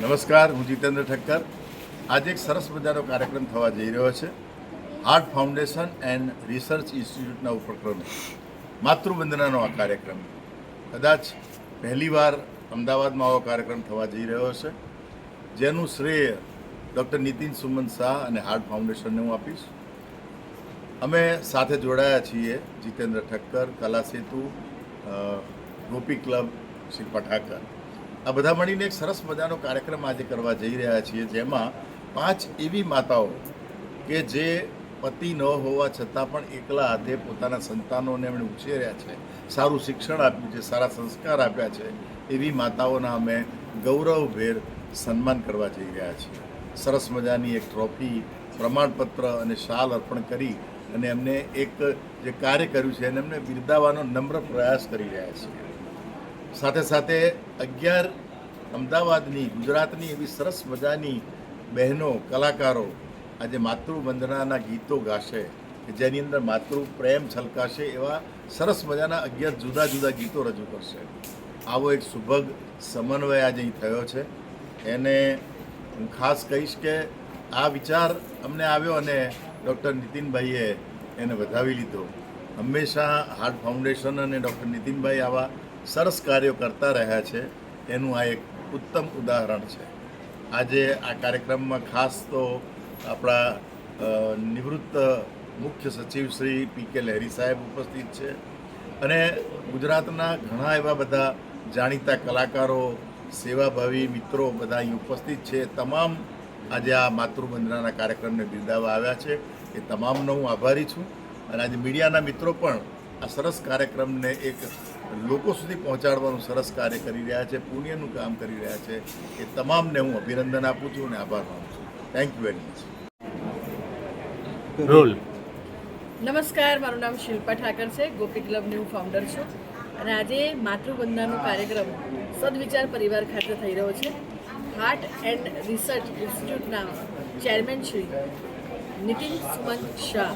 નમસ્કાર, હું જીતેન્દ્ર ઠક્કર. આજે એક સરસ મજાનો કાર્યક્રમ થવા જઈ રહ્યો છે. હાર્ટ ફાઉન્ડેશન એન્ડ રિસર્ચ ઇન્સ્ટિટ્યૂટના ઉપક્રમે. માતૃવંદનાનો આ કાર્યક્રમ. કદાચ પહેલીવાર અમદાવાદમાં આવો કાર્યક્રમ થવા જઈ રહ્યો છે. જેનું શ્રેય ડૉક્ટર નીતિન સુમન શાહ અને હાર્ટ ફાઉન્ડેશનને હું આપીશ. અમે સાથે જોડાયા છીએ જીતેન્દ્ર ઠક્કર, કલા સેતુ ગોપી ક્લબ, શિલ્પા ઠાકર. આ બધા મળીને એક સરસ મજાનો કાર્યક્રમ આજે કરવા જઈ રહ્યા છીએ, જેમાં પાંચ એવી માતાઓ કે જે પતિ ન હોવા છતાં પણ એકલા હાથે પોતાના સંતાનોને એમણે ઉછેર્યા છે. સારું શિક્ષણ આપ્યું છે, સારા સંસ્કાર આપ્યા છે. એવી માતાઓના અમે ગૌરવભેર સન્માન કરવા જઈ રહ્યા છીએ. સરસ મજાની એક ટ્રોફી, પ્રમાણપત્ર અને શાલ અર્પણ કરી અને એમને એક જે કાર્ય કર્યું છે એને એમને બિરદાવવાનો નમ્ર પ્રયાસ કરી રહ્યા છીએ. સાથે સાથે અગિયાર અમદાવાદની, ગુજરાતની એવી સરસ મજાની બહેનો, કલાકારો આજે માતૃવંદનાના ગીતો ગાશે કે જેની અંદર માતૃ પ્રેમ છલકાશે એવા સરસ મજાના અગિયાર જુદા જુદા ગીતો રજૂ કરશે. આવો એક સુભગ સમન્વય આજે અહીં થયો છે. એને હું ખાસ કહીશ કે આ વિચાર અમને આવ્યો અને ડૉક્ટર નીતિનભાઈએ એને વધાવી લીધો. હંમેશા હાર્ટ ફાઉન્ડેશન અને ડૉક્ટર નીતિનભાઈ આવા સરસ કાર્યો કરતા રહ્યા છે એનું આ એક ઉત્તમ ઉદાહરણ છે. આજે આ કાર્યક્રમમાં ખાસ તો આપણા નિવૃત્ત મુખ્ય સચિવ શ્રી પી કે લહેરી સાહેબ ઉપસ્થિત છે અને ગુજરાતના ઘણા એવા બધા જાણીતા કલાકારો, સેવાભાવી મિત્રો બધા અહીં ઉપસ્થિત છે. તમામ આજે આ માતૃવંદનાના કાર્યક્રમને બિરદાવવા આવ્યા છે. એ તમામનો હું આભારી છું. અને આજે મીડિયાના મિત્રો પણ આ સરસ કાર્યક્રમને એક લોકો સુધી પહોંચાડવાનું સરસ કાર્ય કરી રહ્યા છે પુણ્યનું કામ કરી રહ્યા છે. એ તમામને હું અભિનંદન આપું છું અને આભાર માનું છું. થેન્ક યુ વેરી મચ રોલ. નમસ્કાર મારું નામ શિલ્પા ઠાકર છે ગોપી ક્લબની હું ફાઉન્ડર છું. અને આજે માતૃવંદનાનો કાર્યક્રમ સદવિચાર પરિવાર ખાતે થઈ રહ્યો છે. હાર્ટ એન્ડ રિસર્ચ ઇન્સ્ટિટ્યૂટના ચેરમેન શ્રી નીતિન સુમન શાહ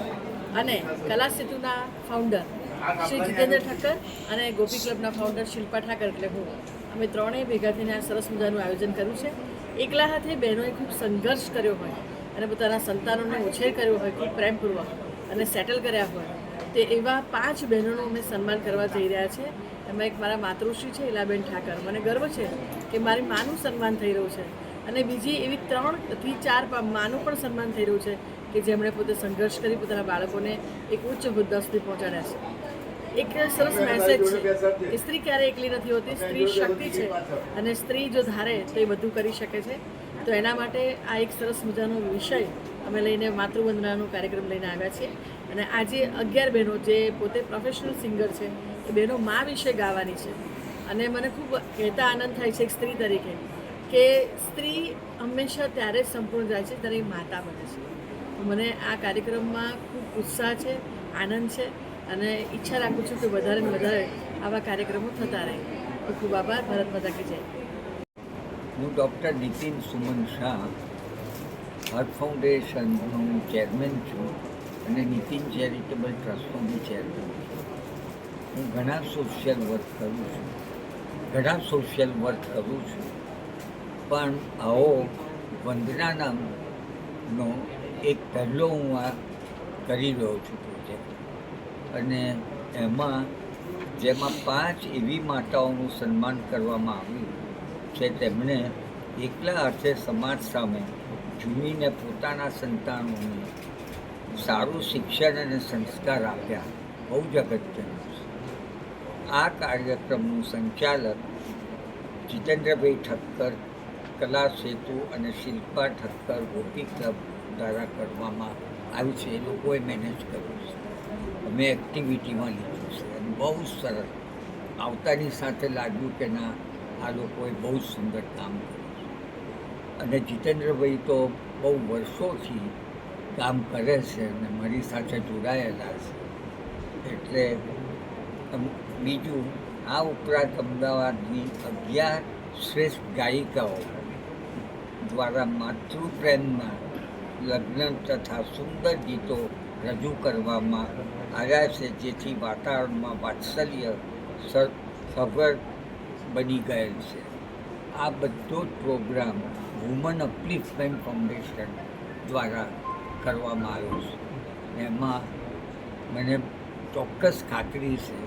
અને કલા સેતુના ફાઉન્ડર શ્રી જીતેન્દ્ર ઠક્કર અને ગોપી ક્લબના ફાઉન્ડર શિલ્પા ઠાકર એટલે હું. અમે ત્રણેય ભેગા થઈને આ સરસ મજાનું આયોજન કર્યું છે. એકલા હાથે બહેનોએ ખૂબ સંઘર્ષ કર્યો હોય અને પોતાના સંતાનોને ઉછેર કર્યો હોય ખૂબ પ્રેમપૂર્વક અને સેટલ કર્યા હોય, તે એવા પાંચ બહેનોનું અમે સન્માન કરવા જઈ રહ્યા છે. એમાં એક મારા માતૃશ્રી છે ઇલાબેન ઠાકર. મને ગર્વ છે કે મારી માનું સન્માન થઈ રહ્યું છે અને બીજી એવી ત્રણથી ચાર માનું પણ સન્માન થઈ રહ્યું છે કે જેમણે પોતે સંઘર્ષ કરી પોતાના બાળકોને એક ઉચ્ચ હોદ્દા સુધી પહોંચાડ્યા છે. એક સરસ મેસેજ છે. કે સ્ત્રી ક્યારે એકલી નથી હોતી, સ્ત્રી શક્તિ છે. અને સ્ત્રી જો ધારે તો એ બધું કરી શકે છે. તો એના માટે આ એક સરસ મજાનો વિષય અમે લઈને માતૃવંદનાનો કાર્યક્રમ લઈને આવ્યા છીએ. અને આજે અગિયાર બહેનો જે પોતે પ્રોફેશનલ સિંગર છે, એ બહેનો મા વિશે ગાવાની છે. અને મને ખૂબ કહેતા આનંદ થાય છે એક સ્ત્રી તરીકે કે સ્ત્રી હંમેશા ત્યારે સંપૂર્ણ જાય છે ત્યારે માતા બને છે. મને આ કાર્યક્રમમાં ખૂબ ઉત્સાહ છે, આનંદ છે. અને ઈચ્છા રાખું છું કે વધારે ને વધારે આવા કાર્યક્રમો થતા રહે. ખૂબ ખૂબ આભાર. ભારત માતા કી જય. હું ડૉક્ટર નીતિન સુમન શાહ, હાર્ટ ફાઉન્ડેશનનો હું ચેરમેન છું અને નીતિન ચેરિટેબલ ટ્રસ્ટનો હું ચેરમેન છું. હું ઘણા સોશિયલ વર્ક કરું છું. ઘણા સોશિયલ વર્ક કરું છું. પણ આવો વંદના નામનો એક પહેલો હું આ કરી રહ્યો છું. અને એમાં જેમાં પાંચ એવી માતાઓનું સન્માન કરવામાં આવ્યું છે, તેમણે એકલા અર્થે સમાજ સામે ઝૂમીને પોતાના સંતાનોને સારું શિક્ષણ અને સંસ્કાર આપ્યા. બહુ જ અગત્યનું આ કાર્યક્રમનું સંચાલક જીતેન્દ્રભાઈ ઠક્કર, કલા સેતુ અને શિલ્પા ઠક્કર ગોપી ક્લબ દ્વારા કરવામાં આવ્યું છે. એ લોકોએ મેનેજ કર્યું છે. અમે એક્ટિવિટીમાં લીધું છે. અને બહુ સરસ. આવતાની સાથે લાગ્યું કે ના, આ લોકોએ બહુ જ સુંદર કામ કર્યું અને જીતેન્દ્રભાઈ તો બહુ વર્ષોથી કામ કરે છે અને મારી સાથે જોડાયેલા છે. એટલે બીજું, આ ઉપરાંત અમદાવાદની અગિયાર શ્રેષ્ઠ ગાયિકાઓ દ્વારા માતૃપ્રેમના લગ્ન તથા સુંદર ગીતો રજૂ કરવામાં આવ્યા છે, જેથી વાતાવરણમાં વાત્સલ્ય સગવડ બની ગયેલ છે. આ બધો જ પ્રોગ્રામ વુમન અપલિફમેન્ટ ફાઉન્ડેશન દ્વારા કરવામાં આવ્યો છે. એમાં મને ચોક્કસ ખાતરી છે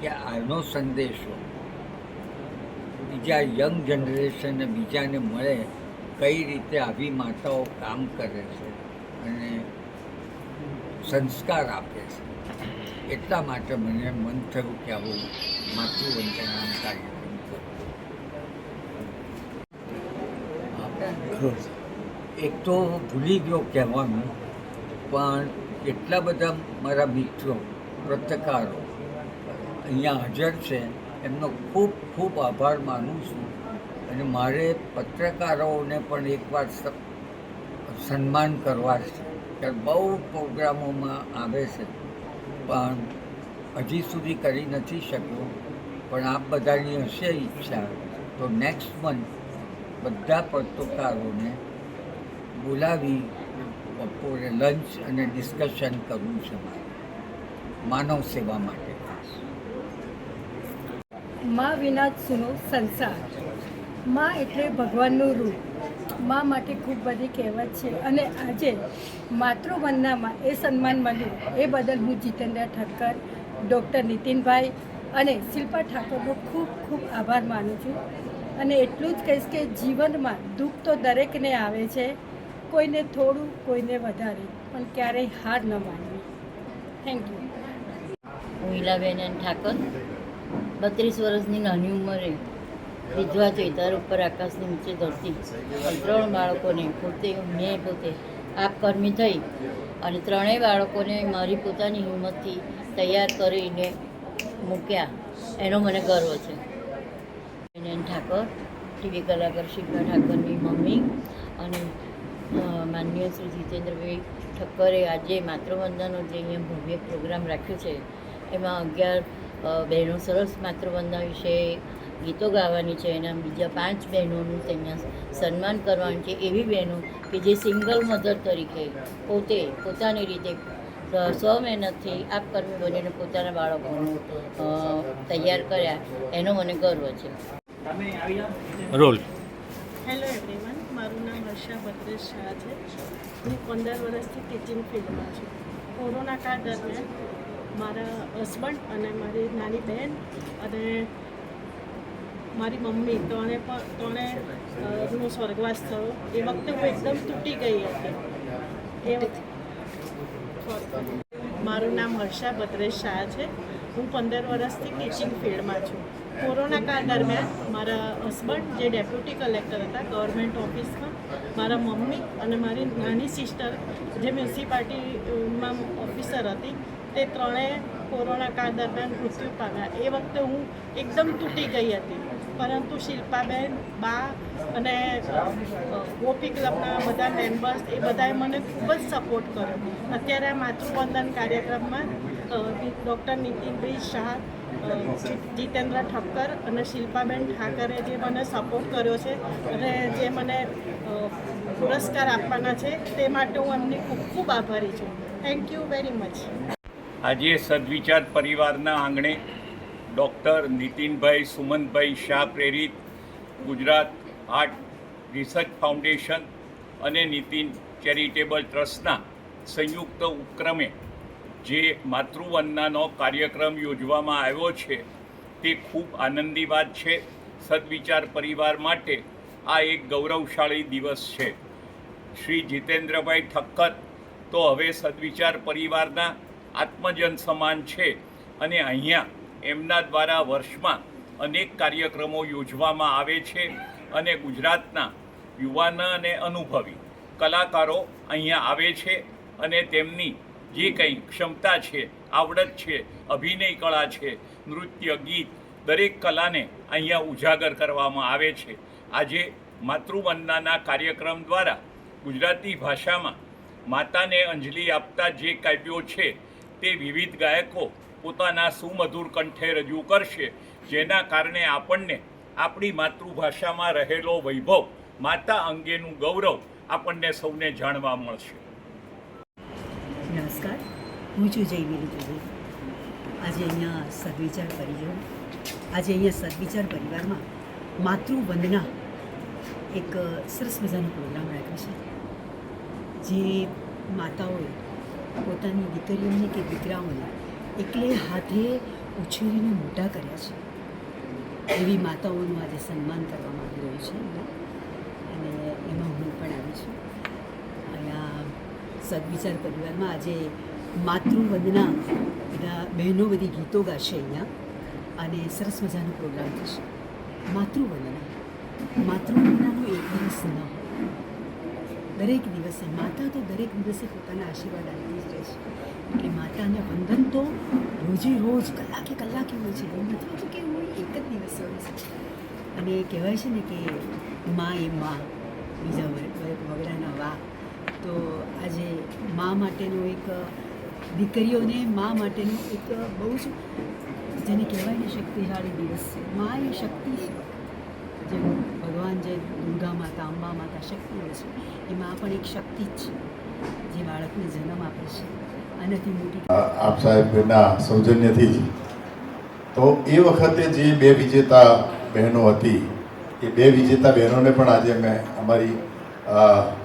કે આનો સંદેશો બીજા યંગ જનરેશનને બીજાને મળે કઈ રીતે આવી માતાઓ કામ કરે છે અને સંસ્કાર આપે છે. એટલા માટે મને મન થયું કે આવું માતૃવંદના કાર્યક્રમ કરું એક તો ભૂલી ગયો કહેવાનું, પણ એટલા બધા મારા મિત્રો, પત્રકારો અહીંયા હાજર છે, એમનો ખૂબ ખૂબ આભાર માનું છું. અને મારે પત્રકારોને પણ એકવાર સન્માન કરવા છે. કે બહુ પ્રોગ્રામોમાં આવે છે. પણ હજી સુધી કરી નથી શક્યો. પણ આપ બધાની હશે ઈચ્છા તો નેક્સ્ટ મંથ બધા પત્રકારોને બોલાવી બપોરે લંચ અને ડિસ્કશન કરવું છે માનવ સેવા માટે ખાસ. માં વિના સુનો સંસાર. માં એટલે ભગવાનનું રૂપ. માં માટે ખૂબ બધી કહેવત છે. અને આજે માતૃવંદનામાં એ સન્માન મળ્યું. એ બદલ હું જીતેન્દ્ર ઠક્કર, ડૉક્ટર નીતિનભાઈ અને શિલ્પા ઠાકોરનો ખૂબ ખૂબ આભાર માનું છું. અને એટલું જ કહીશ કે જીવનમાં દુઃખ તો દરેકને આવે છે. કોઈને થોડું, કોઈને વધારે, પણ ક્યારેય હાર ન માનવી. થેન્ક યુ હું ઈલાબેન ઠાકોર, બત્રીસ વર્ષની નાની ઉંમરે વિધવા ચૈતર ઉપર આકાશની નીચે ધરતી ત્રણ બાળકોને પોતે, મેં પોતે આપકર્મી થઈ. અને ત્રણેય બાળકોને મારી પોતાની હિંમતથી તૈયાર કરીને મૂક્યા. એનો મને ગર્વ છે. એન ઠાકર, ટીવી કલાકાર શિલ્પા ઠાકરની મમ્મી અને માનનીય શ્રી જીતેન્દ્રભાઈ ઠક્કરે આજે માતૃવંદનનો જે અહીંયા ભવ્ય પ્રોગ્રામ રાખ્યો છે. એમાં અગિયાર બહેનો સરસ માતૃવંદના વિશે ગીતો ગાવાની છે એના બીજા પાંચ બહેનોનું અહીંયા સન્માન કરવાનું છે. એવી બહેનો કે જે સિંગલ મધર તરીકે પોતે પોતાની રીતે સ્વ મહેનતથી આપકર્મી બનીને પોતાના બાળકોનું તૈયાર કર્યા. એનો મને ગર્વ છે. રોલ. હેલો એવરીવન મારું નામ હર્ષા ભદ્રેશ શાહ છે. હું પંદર વર્ષથી ટીચિંગ ફિલ્ડમાં છું. કોરોના કાળ દરમિયાન મારા હસબન્ડ અને મારી નાની બહેન અને મારી મમ્મી, ત્રણે પણ તને નો સ્વર્ગવાસ થયો. એ વખતે હું એકદમ તૂટી ગઈ હતી. એ મારું નામ હર્ષા ભદ્રેશ શાહ છે. હું પંદર વર્ષથી ટીચિંગ ફિલ્ડમાં છું. કોરોના કાળ દરમિયાન મારા હસબન્ડ જે ડેપ્યુટી કલેક્ટર હતા ગવર્મેન્ટ ઓફિસમાં મારા મમ્મી અને મારી નાની સિસ્ટર જે મ્યુનિસિપાલિટીમાં ઓફિસર હતી, તે ત્રણેય કોરોના કાળ દરમિયાન મૃત્યુ પામ્યા. એ વખતે હું એકદમ તૂટી ગઈ હતી. પરંતુ શિલ્પાબેન બા અને ગોપી ક્લબના બધા મેમ્બર્સ એ બધાએ મને ખૂબ જ સપોર્ટ કર્યો. અત્યારે આ માતૃવંદન કાર્યક્રમમાં ડૉક્ટર નીતિનભાઈ શાહ જીતેન્દ્ર ઠક્કર અને શિલ્પાબેન ઠાકરે જે મને સપોર્ટ કર્યો છે અને જે મને પુરસ્કાર આપવાના છે તે માટે હું એમની ખૂબ ખૂબ આભારી છું. થેન્ક યુ વેરી મચ આજે સદવિચાર પરિવારના આંગણે ડૉક્ટર નીતિનભાઈ સુમનભાઈ શાહ પ્રેરિત, ગુજરાત આર્ટ રિસર્ચ ફાઉન્ડેશન અને નીતિન ચેરિટેબલ ટ્રસ્ટના સંયુક્ત ઉપક્રમે જે માતૃવંદનાનો કાર્યક્રમ યોજવામાં આવ્યો છે, તે ખૂબ આનંદી વાત છે. સદવિચાર પરિવાર માટે આ એક ગૌરવશાળી દિવસ છે. શ્રી જીતેન્દ્રભાઈ ઠક્કર તો હવે સદવિચાર પરિવારના આત્મજન સમાન છે અને અહીંયા એમના દ્વારા વર્ષમાં અનેક કાર્યક્રમો યોજવામાં આવે છે અને ગુજરાતના યુવાન અને અનુભવી કલાકારો અહીંયા આવે છે અને તેમની જે કંઈ ક્ષમતા છે, આવડત છે, અભિનય કળા છે, નૃત્ય, ગીત, દરેક કલાને અહીંયા ઉજાગર કરવામાં આવે છે. આજે માતૃવંદનાના કાર્યક્રમ દ્વારા ગુજરાતી ભાષામાં માતાને અંજલિ આપતા જે કાવ્યો છે તે વિવિધ ગાયકો પોતાના સુમધુર કંઠે રજૂ કરશે, જેના કારણે આપણને આપણી માતૃભાષામાં રહેલો વૈભવ માતા અંગેનું ગૌરવ આપણને સૌને જાણવા મળશે. નમસ્કાર, હું છું જયવીરી જોગી આજે અહીંયા સદવિચાર પરિવાર, આજે અહીંયા સદવિચાર પરિવારમાં માતૃવંદના એક સરસ મજાનો પ્રોગ્રામ રાખ્યો છે, જે માતાઓએ પોતાની દીકરીઓને કે દીકરાઓને એકલે હાથે ઉછેરીને મોટા કર્યા છે. એવી માતાઓનું આજે સન્માન કરવામાં આવી રહ્યું છે અને એમાં હું પણ આવી છું. અહીંયા સદવિચાર પરિવારમાં આજે માતૃવંદના બધા બહેનો બધી ગીતો ગાશે અહીંયા. અને સરસ મજાનો પ્રોગ્રામ થશે. માતૃવંદના. માતૃવંદનાનો એક દિવસ ન દરેક દિવસે માતા તો દરેક દિવસે પોતાના આશીર્વાદ આપતી જ રહે છે. એટલે માતાને વંદન તો રોજે રોજ કલાકે કલાકે હોય છે. એવું નથી હોતું કે હું એક જ દિવસ હોય છે. અને કહેવાય છે ને કે મા એ મા, બીજા વગ- વગડાના વા. તો આજે મા માટેનો એક, દીકરીઓને મા માટેનો એક બહુ જ જેને કહેવાય ને શક્તિશાળી દિવસ છે. મા એ શક્તિ છે. જે ભગવાન જે દુર્ગા માતા, અંબા માતા શક્તિઓ છે એ મા પણ એક શક્તિ જ છે, જે બાળકને જન્મ આપે છે. આનાથી મોટી. આપ સાહેબના સૌજન્યથી જ. તો એ વખતે જે બે વિજેતા બહેનો હતી, એ બે વિજેતા બહેનોને પણ આજે મેં અમારી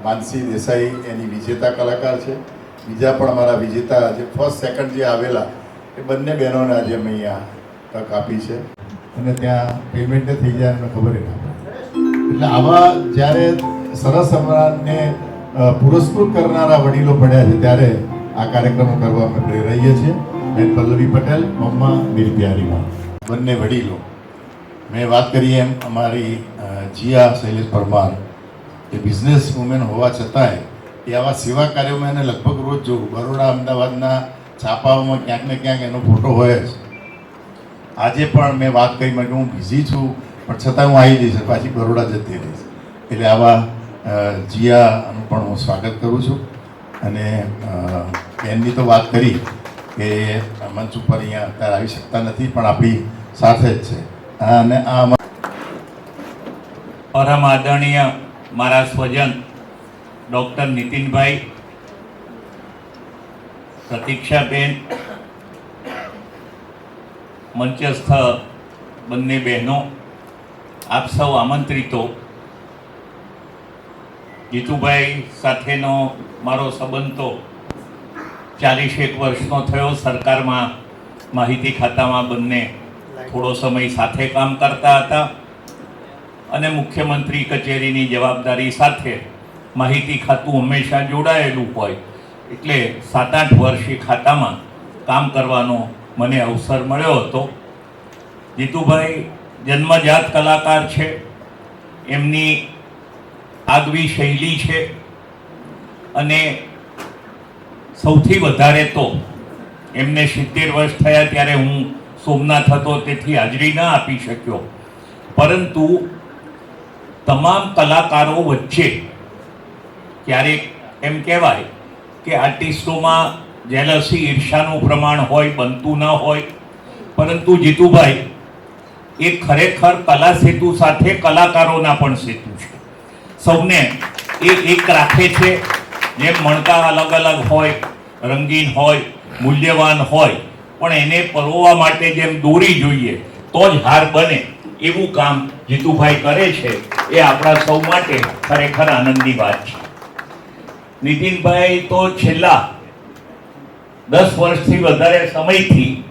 માનસી દેસાઈ એની વિજેતા કલાકાર છે. બીજા પણ અમારા વિજેતા જે ફર્સ્ટ સેકન્ડ જે આવેલા, એ બંને બહેનોને આજે અમે અહીંયા તક આપી છે. અને ત્યાં પેમેન્ટ થઈ જાય એમને ખબર એટલે આવા જ્યારે સરસ અમારાને પુરસ્કૃત કરનારા વડીલો પડ્યા છે ત્યારે આ કાર્યક્રમો કરવા અમે પ્રેરાઈએ છીએ. બેન પલ્લવી પટેલ, મમ્મા મીર બંને વડીલો. મેં વાત કરી એમ અમારી જીયા શૈલેષ પરમાર એ બિઝનેસ વુમેન હોવા છતાંય એ આવા સેવા કાર્યોમાં એને લગભગ રોજ જોઉં. બરોડા, અમદાવાદના છાપાઓમાં ક્યાંક ને ક્યાંક એનો ફોટો હોય જ. આજે પણ મેં વાત કરી, મેં હું બિઝી છું, પણ છતાં હું આવી જઈશ પાછી બરોડા જતી રહીશ. એટલે આવા જીયાનું પણ હું સ્વાગત કરું છું. અને બેનની તો વાત કરી કે મંચ ઉપર અહીંયા અત્યારે આવી શકતા નથી, પણ આપણી સાથે જ છે. અને આ પરમ આદરણીય મારા સ્વજન ડૉક્ટર નીતિનભાઈ, પ્રતીક્ષાબેન, મંચસ્થ બંને બહેનો, આપ સૌ આમંત્રિતો. જીતુભાઈ સાથેનો મારો સંબંધ તો ચાલીસેક વર્ષનો થયો, સરકારમાં માહિતી ખાતામાં બંને થોડો સમય સાથે કામ કરતા હતા. અને મુખ્યમંત્રી કચેરીની જવાબદારી સાથે માહિતી ખાતું હંમેશા જોડાયેલું હોય, એટલે સાત આઠ વર્ષ ખાતામાં કામ કરવાનો મને અવસર મળ્યો હતો. જીતુભાઈ જન્મજાત કલાકાર છે, એમની આગવી શૈલી છે, અને સૌથી વધારે તો એમને સિત્તેર વર્ષ થયા ત્યારે હું સોમનાથ હતો, તેથી હાજરી ના આપી શક્યો. પરંતુ તમામ કલાકારો વચ્ચે ક્યારેક એમ કહેવાય કે આર્ટિસ્ટોમાં જેલસી, ઈર્ષાનું પ્રમાણ હોય, બનતું ન હોય. પરંતુ જીતુભાઈ, એ ખરેખર કલા સેતુ સાથે કલાકારોના પણ સેતુ છે. સૌને એ એક રાખે છે. જેમ મણકા અલગ અલગ હોય, રંગીન હોય, મૂલ્યવાન હોય, પણ એને પરોવા માટે જેમ દોરી જોઈએ, તો જ હાર બને. એવું કામ જીતુભાઈ કરે છે, એ આપણા સૌ માટે ખરેખર આનંદની વાત છે. નીતિનભાઈ તો છેલ્લા દસ વર્ષથી વધારે સમયથી